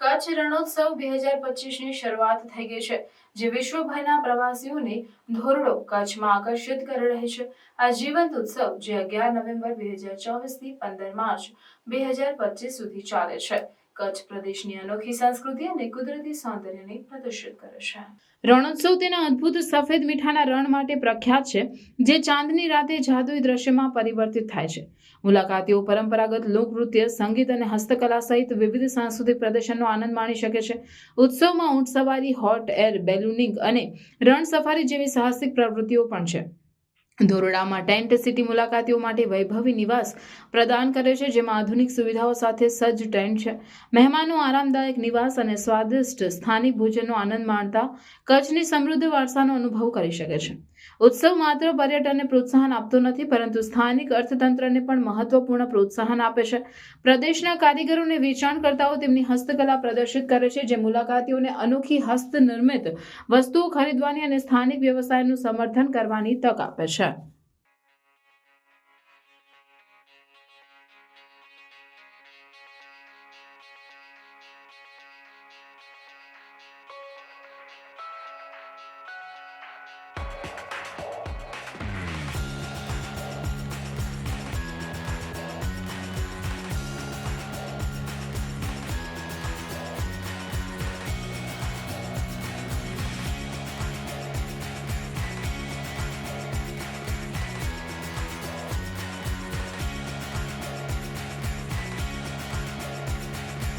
કચ્છ રણોત્સવ બે હજાર પચીસની શરૂઆત થઈ ગઈ છે, જે વિશ્વભરના પ્રવાસીઓને ધોરડો કચ્છમાં આકર્ષિત કરી રહી છે. આ જીવંત ઉત્સવ, જે અગિયાર નવેમ્બર બે હજાર ચોવીસથી પંદર માર્ચ બે હજાર પચીસ સુધી ચાલે છે. કચ્છ પ્રદેશની અનોખી સંસ્કૃતિ અને કુદરતી સૌંદર્યને પ્રદર્શિત કરે છે. રણોત્સવ તેના અદ્ભુત સફેદ મીઠાના રણ માટે પ્રખ્યાત છે, જે ચાંદની રાતે જાદુઈ દ્રશ્યમાં પરિવર્તિત થાય છે. મુલાકાતીઓ પરંપરાગત લોકનૃત્ય સંગીત અને હસ્તકલા સહિત વિવિધ સાંસ્કૃતિક પ્રદર્શનનો આનંદ માણી શકે છે. ઉત્સવમાં ઊંટ સવારી હોટ એર બેલુનિંગ અને રણ સફારી જેવી સાહસિક પ્રવૃત્તિઓ પણ છે. ધોરડામાં ટેન્ટ સિટી મુલાકાતીઓ માટે વૈભવી નિવાસ પ્રદાન કરે છે, જેમાં આધુનિક સુવિધાઓ સાથે સજ્જ ટેન્ટ છે. મહેમાનો આરામદાયક નિવાસ અને સ્વાદિષ્ટ સ્થાનિક ભોજનનો આનંદ માણતા કચ્છની સમૃદ્ધ વારસાનો અનુભવ કરી શકે છે. ઉત્સવ માત્ર પર્યટનને પ્રોત્સાહન આપતો નથી, પરંતુ સ્થાનિક અર્થતંત્રને પણ મહત્વપૂર્ણ પ્રોત્સાહન આપે છે. પ્રદેશના કારીગરોને વેચાણકર્તાઓ તેમની હસ્તકલા પ્રદર્શિત કરે છે, જે મુલાકાતીઓને અનોખી હસ્તનિર્મિત વસ્તુઓ ખરીદવાની અને સ્થાનિક વ્યવસાયનું સમર્થન કરવાની તક આપે છે.